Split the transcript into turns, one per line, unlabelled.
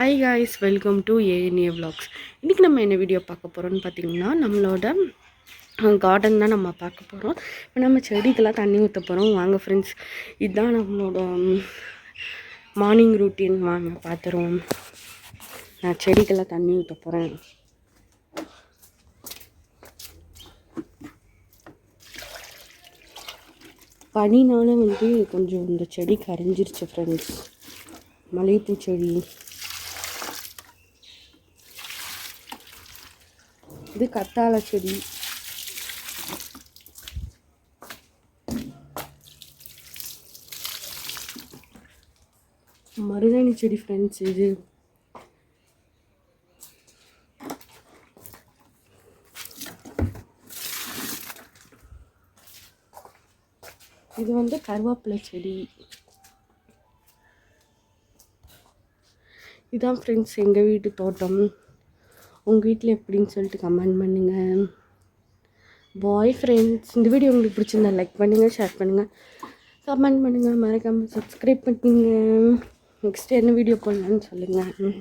Hi guys welcome to ANA vlogs இன்றைக்கி நம்ம என்ன வீடியோ பார்க்க போகிறோம்னு பார்த்தீங்கன்னா நம்மளோட கார்டன் தான் நம்ம பார்க்க போகிறோம் இப்போ நம்ம செடிக்கெல்லாம் தண்ணி ஊற்ற போகிறோம் வாங்க ஃப்ரெண்ட்ஸ் இதுதான் நம்மளோட மார்னிங் ரூட்டீன் வாங்க பார்த்துருவோம். நான் செடிக்கெல்லாம் தண்ணி ஊற்ற போகிறேன் பனினால வந்து கொஞ்சம் இந்த செடி கரைஞ்சிருச்சு ஃப்ரெண்ட்ஸ் மல்லிகைப்பூ செடி. இது கத்தாழை செடி. மருதாணி செடி ஃப்ரெண்ட்ஸ் இது. இது வந்து கருவேப்பிலை செடி. இதுதான் ஃப்ரெண்ட்ஸ் எங்கள் வீட்டு தோட்டம். உங்கள் வீட்டில் எப்படின்னு சொல்லிட்டு கமெண்ட் பண்ணுங்கள் பாய் ஃப்ரெண்ட்ஸ் இந்த வீடியோ உங்களுக்கு பிடிச்சிருந்தா லைக் பண்ணுங்கள் ஷேர் பண்ணுங்கள் கமெண்ட் பண்ணுங்கள் மறக்காமல் சப்ஸ்கிரைப் பண்ணுங்கள் நெக்ஸ்ட் என்ன வீடியோ பண்ணலான்னு சொல்லுங்கள்